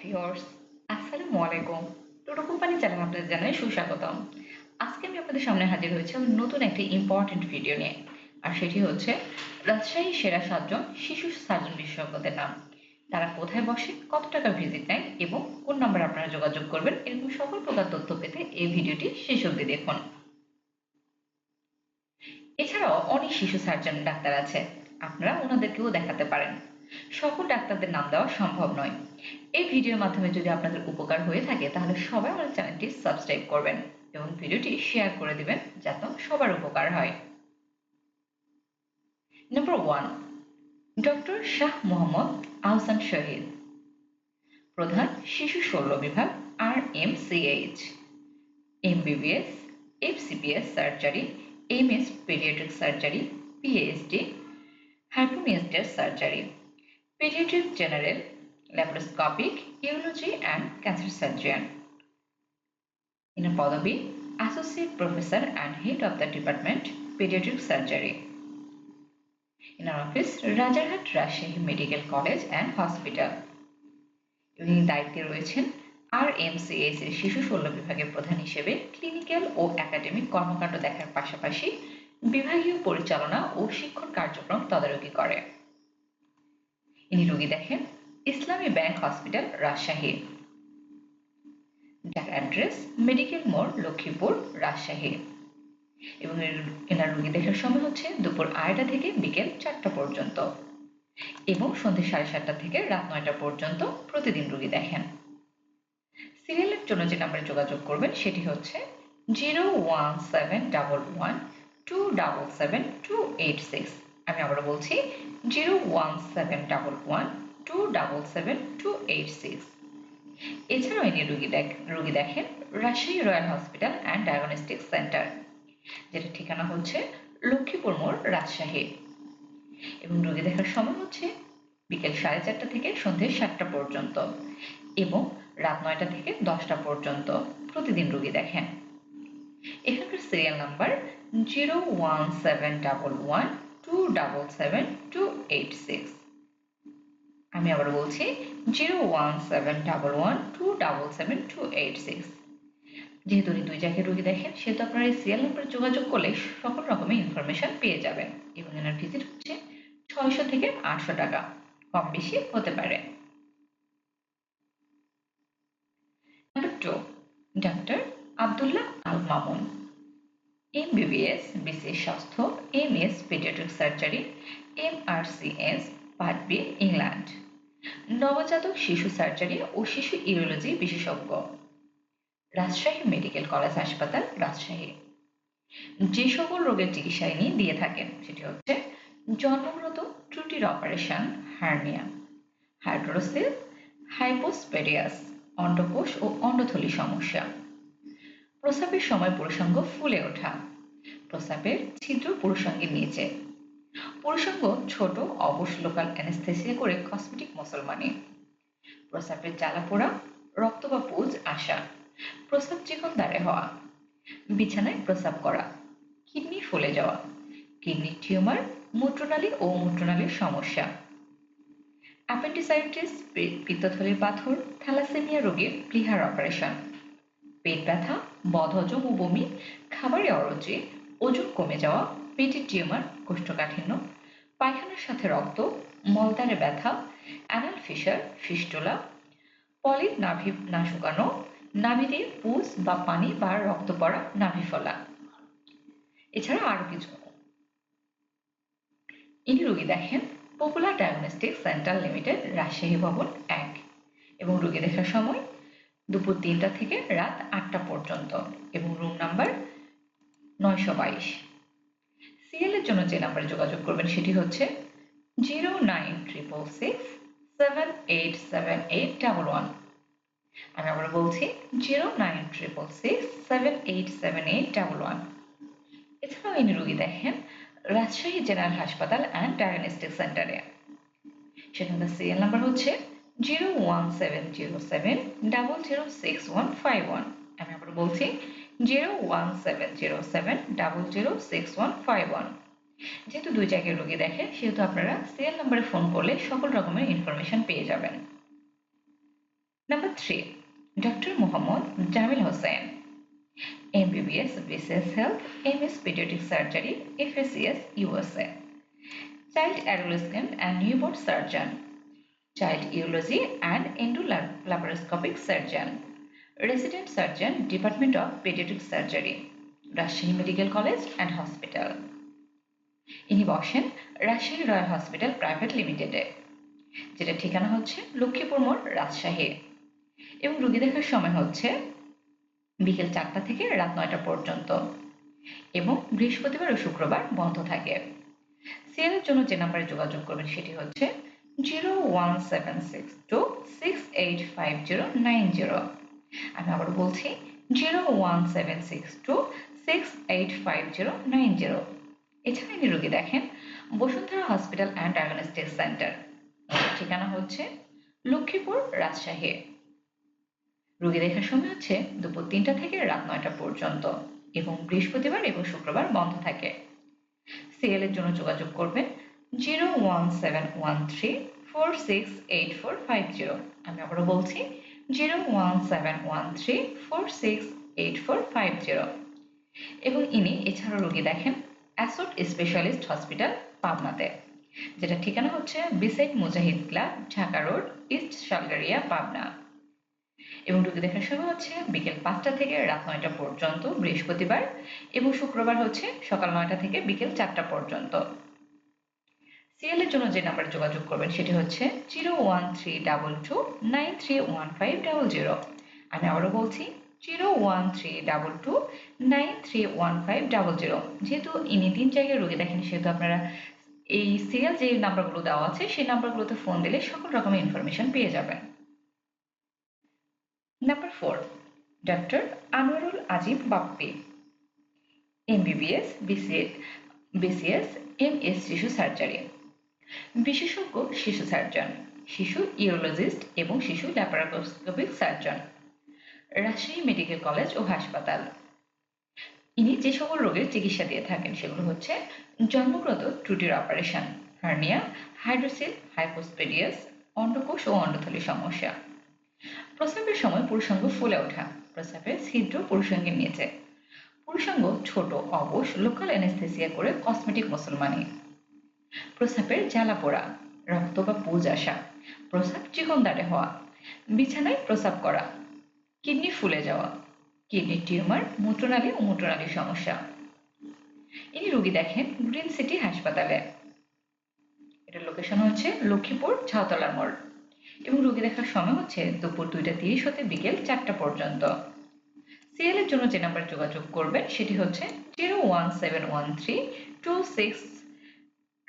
Viewers আসসালামু আলাইকুম। টোটো company channel আপনাদের জানাই সুস্বাগতম। আজকে আমি আপনাদের সামনে হাজির হয়েছি নতুন একটি ইম্পর্টেন্ট ভিডিও নিয়ে। আর সেটি হচ্ছে, রাজশাহী সেরা সাতজন শিশু সার্জন বিশেষজ্ঞদের নাম। তারা কোথায় বসে, কত টাকা ভিজিট নেয় এবং কোন নাম্বারে আপনারা যোগাযোগ করবেন এরকম সকল প্রকার তথ্য পেতে এই ভিডিওটি শেষ অবধি দেখুন। এছাড়াও অনেক শিশু সার্জন ডাক্তার আছে। আপনারা ওনাদেরকেও দেখাতে পারেন। সকল ডাক্তারদের নাম দেওয়া সম্ভব নয়। এই ভিডিওর মাধ্যমে যদি আপনাদের উপকার হয়ে থাকে তাহলে সবাই আমার চ্যানেলটি সাবস্ক্রাইব করবেন এবং ভিডিওটি শেয়ার করে দিবেন যাতে সবার উপকার হয়। Number one doctor Shah Mohammad Ahsan Shahid প্রধান শিশু শল্য বিভাগ R M CH MBBS FCPS surgery M S paediatric surgery PhD হাইপোনিয়াস্টার surgery pediatric general, laparoscopic, urology and cancer surgeon. In a Padavi, associate professor and head of the department, pediatric surgery. In our office, Rajarhat Rajshahi Medical College and Hospital. তিনি দায়িত্বে রয়েছেন আর MCS এর শিশু শল্য বিভাগের প্রধান হিসেবে clinical ও একাডেমিক কর্মকাণ্ড দেখার পাশাপাশি বিভাগীয় পরিচালনা ও শিক্ষণ কার্যক্রম তদারকি করে ইনি রোগী দেখেন ইসলামী ব্যাংক হসপিটাল, রাজশাহী। যার অ্যাড্রেস মেডিকেল মোড়, লক্ষ্মীপুর, রাজশাহী। এবং এনার রোগী দেখার সময় হচ্ছে দুপুর আড়াইটা থেকে বিকেল চারটা পর্যন্ত। এবং সন্ধ্যে সাড়ে সাতটা থেকে রাত নয়টা পর্যন্ত প্রতিদিন রোগী দেখেন। সিরিয়ালের জন্য যে নাম্বারে যোগাযোগ করবেন সেটি হচ্ছে zero one seven double one two double seven two eight six আমি আবারও বলছি zero one seven double one এছাড়াও ইনি রুগী দেখ, রুগী দেখেন Rajshahi royal hospital and diagnostic centre যেটা ঠিকানা হচ্ছে লক্ষ্মীপুর মোড়, রাজশাহী। এবং রুগী দেখার সময় হচ্ছে বিকেল সাড়ে চারটা থেকে সন্ধ্যে সাতটা পর্যন্ত এবং রাত নয়টা থেকে দশটা পর্যন্ত প্রতিদিন রুগী দেখেন। এখানকার serial number zero one seven double one two double seven two eight six আমি আবার বলছি zero one seven double one two double seven two eight six. যেহেতু উনি দুই জায়গায় রুগী দেখেন সেহেতু আপনারা এই সিরিয়াল নাম্বারে যোগাযোগ করলে সকল রকমের ইনফরমেশন পেয়ে যাবেন। এবং এনার ভিজিট হচ্ছে ছয়শো থেকে আটশো টাকা। কম বেশি হতে পারে। Number two doctor Abdullah Al Mamun MBBS BCS স্বাস্থ্য M S paediatric surgery MRCS part B, England. নবজাতক শিশু সার্জারি ও শিশু ইউরোলজি বিশেষজ্ঞ। রাজশাহী মেডিকেল কলেজ হাসপাতাল, রাজশাহী। যে সকল রোগের চিকিৎসা ইনি দিয়ে থাকেন, সেটি হচ্ছে জন্মগত ত্রুটির অপারেশন হার্নিয়া, হাইড্রোসিল হাইপোস্পেডিয়াস অন্ডকোষ ও অন্ডথলি সমস্যা। প্রস্রাবের সময় পুরুষাঙ্গ ফুলে ওঠা। প্রস্রাবের ছিদ্র পুরুষাঙ্গের নিচে। পুরুষাঙ্গ ছোট, অবশ লোকাল অ্যানেস্থেসিয়া করে কসমেটিক মুসলমানি। প্রস্রাবের জ্বালা পোড়া, রক্ত বা পুজ আসা, প্রস্রাব চিকন দাঁড়ে হওয়া, বিছানায় প্রস্রাব করা, কিডনি ফুলে যাওয়া, কিডনি টিউমার, মূত্রনালী ও মূত্রনালীর সমস্যা। অ্যাপেন্ডিসাইটিস পিত্তথলির পাথর, থ্যালাসেমিয়া রোগীর প্লিহার অপারেশন পেট ব্যথা, বদহজম ও বমি, খাবারে অরুচি, ওজন কমে যাওয়া পেটের টিউমার, কোষ্ঠকাঠিন্য, পায়খানার সাথে রক্ত মলদারে ব্যথা অ্যানাল ফিশার ফিস্টোলা, পলির নাভি না শুকানো, নাভি দিয়ে পুজ বা পানি বা রক্ত পড়া, নাভি ফলা। এছাড়া আরও কিছু। ইনি রোগী দেখেন popular diagnostic centre limited Rajshahi ভবন এক এবং রোগী দেখার সময় দুপুর তিনটা থেকে রাত আটটা পর্যন্ত এবং রুম নাম্বার নয়শো বাইশ। সিএলের জন্য যে নাম্বারে যোগাযোগ করবেন সেটি হচ্ছে zero nine triple six seven eight seven eight double one. আমি আবার বলছি, zero nine triple six seven eight seven eight double one. এছাড়াও ইনি রুগী দেখেন, রাজশাহী জেনারেল হাসপাতাল অ্যান্ড ডায়াগনস্টিক সেন্টারে। সেখানকার সিরিয়াল নাম্বার হচ্ছে zero one seven zero seven double zero six one five one. আমি আবার বলছি যেহেতু দুই জায়গায় রোগী দেখে সেহেতু আপনারা সিএল নাম্বারে ফোন করলে সকল রকমের ইনফরমেশন পেয়ে যাবেন। Number three doctor Mohammad Jamil Hossain MBBS BCS health M S paediatric surgery F S USA child adolescent and newborn surgeon child urology and endo laparoscopic surgeon Resident surgeon department of Pediatric surgery Rajshahi medical college and hospital ইনি বসেন Rajshahi royal hospital private লিমিটেডে যেটা ঠিকানা হচ্ছে লক্ষ্মীপুর মোড় রাজশাহী। এবং রুগী দেখার সময় হচ্ছে বিকেল চারটা থেকে রাত নয়টা পর্যন্ত। এবং বৃহস্পতিবার ও শুক্রবার বন্ধ থাকে। সিএলের জন্য যে নাম্বারে যোগাযোগ করবেন সেটি হচ্ছে zero one seven six two six eight five zero nine zero. আমি আবার বলছি zero one seven six two six eight five zero nine zero এছাড়া ইনি রোগী দেখেন Bashundhara hospital and diagnostic centre. ঠিকানা হচ্ছে লক্ষ্মীপুর রাজশাহী। রোগী দেখার সময় হচ্ছে দুপুর তিনটা থেকে রাত নয়টা পর্যন্ত এবং বৃহস্পতিবার এবং শুক্রবার বন্ধ থাকে। সিএল এর জন্য যোগাযোগ করবেন zero one seven one three four six eight four five zero আমি আবারও বলছি zero one seven one three four six eight four five zero. এবং ইনি এছাড়াও রোগী দেখেন অ্যাসোট স্পেশালিস্ট হসপিটাল পাবনাতে যেটা ঠিকানা হচ্ছে beside Mujahid club, Dhaka road, east Shalgaria, Pabna. এবং রোগী দেখার সময় হচ্ছে বিকেল পাঁচটা থেকে রাত নয়টা পর্যন্ত, বৃহস্পতিবার এবং শুক্রবার হচ্ছে সকাল নয়টা থেকে বিকেল চারটা পর্যন্ত। সিএল এর জন্য যে নাম্বারে যোগাযোগ করবেন সেটি হচ্ছে zero one three double two nine three one five double zero আমি আবারও বলছি zero one three double two nine three one five double zero যেহেতু ইনি তিন জায়গায় রোগী দেখেন সেহেতু আপনারা এই সিরিয়াল যে নাম্বারগুলো দেওয়া আছে, সেই নাম্বারগুলোতে ফোন দিলে সকল রকমের ইনফরমেশন পেয়ে যাবেন। Number four doctor Anwarul Azim Bappi MBBS BCS M S শিশু সার্জারি বিশেষজ্ঞ শিশু সার্জন, শিশু ইউরোলজিস্ট এবং শিশু laparoscopic surgeon, Rajshahi medical college ও হাসপাতাল। ইনি যে সকল রোগের চিকিৎসা দিয়ে থাকেন সেগুলো হচ্ছে জন্মগত ত্রুটির অপারেশন, হার্নিয়া, হাইড্রোসিল, হাইপোস্পেডিয়াস, অন্ডকোষ ও অন্ডথলি সমস্যা। প্রস্রাবের সময় পুরুষাঙ্গ ফুলে ওঠা, প্রস্রাবের ছিদ্র পুরুষাঙ্গের নিচে। পুরুষাঙ্গ ছোট, অবশ, লোকাল অ্যানেস্থেসিয়া করে কসমেটিক মুসলমানি। প্রস্রাবের জ্বালা পোড়া, রক্ত বা পুজ আসা প্রস্রাব চিকন দাঁড়ে হওয়া, বিছানায় প্রস্রাব করা, কিডনি ফুলে যাওয়া কিডনি টিউমার, মূত্রনালী ও মূত্রনালীর সমস্যা। ইনি রোগী দেখেন গ্রিন সিটি হাসপাতালে। এটার লোকেশন হচ্ছে লক্ষ্মীপুর ছাউতলার মোড় এবং রোগী দেখার সময় হচ্ছে দুপুর দুইটা তিরিশ হতে বিকেল চারটা পর্যন্ত। সিএল এর জন্য যে নাম্বার যোগাযোগ করবেন, সেটি হচ্ছে zero one seven one three two six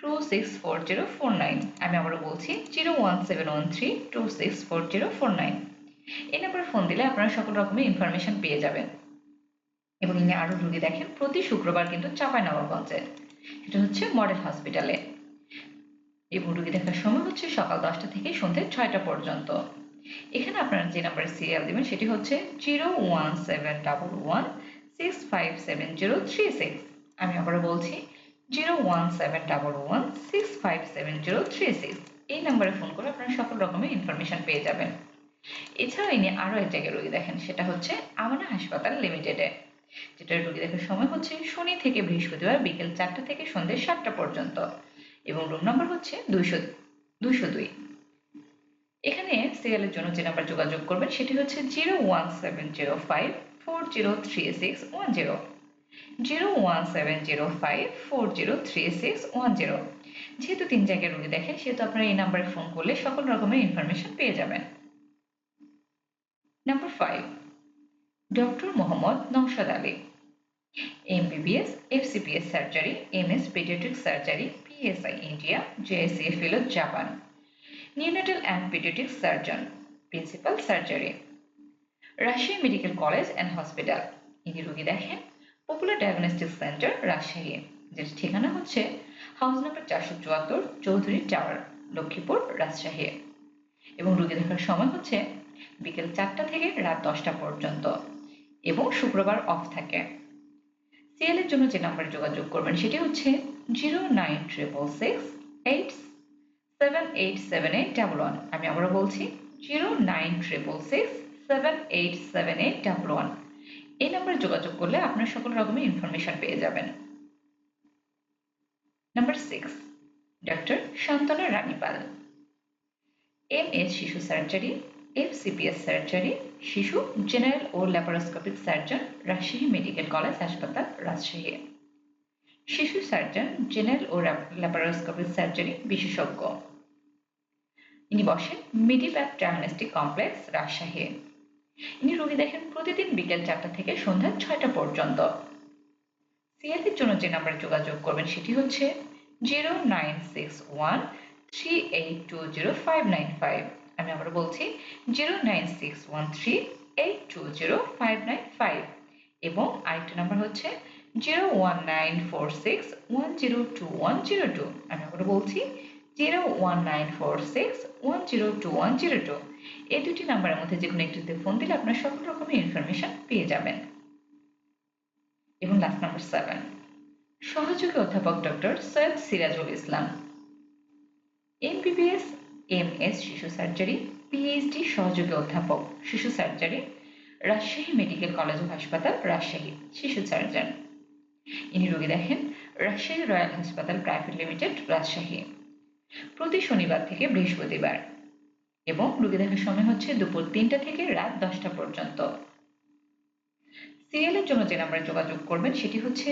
two six four zero four nine আমি আবারও বলছি zero one seven one three two six four zero four nine এই নাম্বারে ফোন দিলে আপনারা সকল রকমের ইনফরমেশন পেয়ে যাবেন। এবং আরও দেখেন, প্রতি শুক্রবার কিন্তু চাপাই নবাবগঞ্জে এটা হচ্ছে মডেল হসপিটালে। এবং রুগী দেখার সময় হচ্ছে সকাল দশটা থেকে সন্ধ্যে ছয়টা পর্যন্ত। এখানে আপনারা যে নাম্বারে সিরিয়াল দেবেন, সেটি হচ্ছে zero one seven double one six five seven zero three six আমি আবারও বলছি zero one seven double one six five seven zero six এই নাম্বারে ফোন করে আপনারা সকল রকমের ইনফরমেশন পেয়ে যাবেন। এছাড়া ইনি আরও এক জায়গায় রোগী দেখেন, সেটা হচ্ছে আমানা হাসপাতাল লিমিটেডে যেটা রোগী দেখার সময় হচ্ছে শনি থেকে বৃহস্পতিবার বিকেল চারটা থেকে সন্ধ্যে সাতটা পর্যন্ত। এবং রুম নাম্বার হচ্ছে দুইশো দুইশো দুই। এখানে সিরিয়ালের জন্য যে নাম্বার যোগাযোগ করবেন, সেটি হচ্ছে zero one seven zero five four zero three six one zero zero one seven zero five four zero three six one zero. যেহেতু তিন জায়গায় রুগী দেখেন, সেহেতু আপনারা এই নাম্বারে ফোন করলে সকল রকমের ইনফরমেশন পেয়ে যাবেন। Number five doctor Mohammad Noushad Ali MBBS FCPS surgery MS paediatric surgery PSI India JSA fellow Japan neonatal and paediatric surgeon principal surgery Rajshahi medical college and hospital ইনি রোগী দেখেন পপুলার ডায়াগনস্টিক সেন্টার রাজশাহী যের ঠিকানা হচ্ছে house number চারশো চুয়াত্তর Chowdhury tower Lakshmipur, Rajshahi. এবং রোগী দেখার সময় হচ্ছে বিকেল চারটা থেকে রাত দশটা পর্যন্ত এবং শুক্রবার অফ থাকে। সিএল এর জন্য যে নাম্বারে যোগাযোগ করবেন সেটি হচ্ছে zero nine triple six eight seven eight seven eight double one আমি আবারও বলছি zero nine triple six seven eight seven eight double one এই নাম্বারে যোগাযোগ করলে আপনার সকল রকমের ইনফরমেশন পেয়ে যাবেন। Number six doctor Shantana Ranipal. M S শিশু সার্জারি এফ সিপিএস সার্জারি শিশু জেনারেল ও laparoscopic surgeon Rajshahi medical college হাসপাতাল, রাজশাহী। শিশু সার্জন জেনারেল ও ল্যাপারোস্কোপিক সার্জারি বিশেষজ্ঞ। ইনি বসেন মিডিপ্যাথ ডায়াগনস্টিক কমপ্লেক্স রাজশাহী। ইনি রোগী দেখেন প্রতিদিন বিকেল চারটা থেকে সন্ধ্যা ছয়টা পর্যন্ত। সিএলের জন্য যে নাম্বারে যোগাযোগ করবেন সেটি হচ্ছে zero nine six one three eight two zero five nine five আমি আবার বলছি zero nine six one three eight two zero five nine five এবং আরেকটা নাম্বার হচ্ছে zero one nine four six one zero two one zero two আমি আবার বলছি zero one nine four six one zero two one zero two. এই দুটি নাম্বারের মধ্যে যে কোনো একটিতে ফোন দিলে আপনার সকল রকমের ইনফরমেশন পেয়ে যাবেন। এবং লাস্ট নাম্বার সেভেন সহযোগী অধ্যাপক doctor Syed Sirajul Islam. MBBS M S শিশু সার্জারি পিএইচডি সহযোগী অধ্যাপক শিশু সার্জারি রাজশাহী মেডিকেল কলেজ ও হাসপাতাল, রাজশাহী শিশু সার্জন ইনি রোগী দেখেন, রাজশাহী রয়্যাল হাসপাতাল প্রাইভেট লিমিটেড, রাজশাহী। প্রতি শনিবার থেকে বৃহস্পতিবার এবং রোগী দেখার সময় হচ্ছে দুপুর তিনটা থেকে রাত দশটা পর্যন্ত। সিরিয়ালের জন্য যে নাম্বারে যোগাযোগ করবেন সেটি হচ্ছে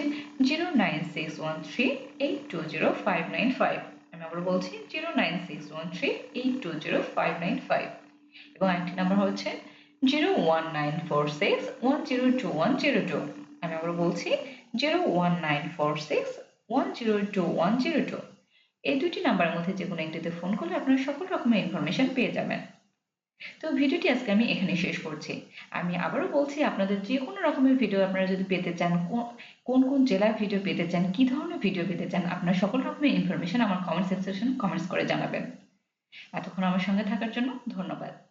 zero nine six one three eight two zero five nine five আমি আবার বলছি zero nine six one three eight two zero five nine five এবং আরেকটি নাম্বার হচ্ছে zero one nine four six one zero two one zero two আমি আবার বলছি zero one nine four six one zero two one zero two এই দুটি নাম্বারের মধ্যে যে কোনো একটিতে ফোন করলে আপনারা সকল রকমের ইনফরমেশন পেয়ে যাবেন। তো ভিডিওটি আজকে আমি এখানে শেষ করছি। আমি আবারও বলছি, আপনাদের যে কোনো রকমের ভিডিও আপনারা যদি পেতে চান, কোন কোন জেলার ভিডিও পেতে চান, কি ধরনের ভিডিও পেতে চান, আপনার সকল রকমের ইনফরমেশন আমার কমেন্ট সেকশনে কমেন্টস করে জানাবেন। এতক্ষণ আমার সঙ্গে থাকার জন্য ধন্যবাদ।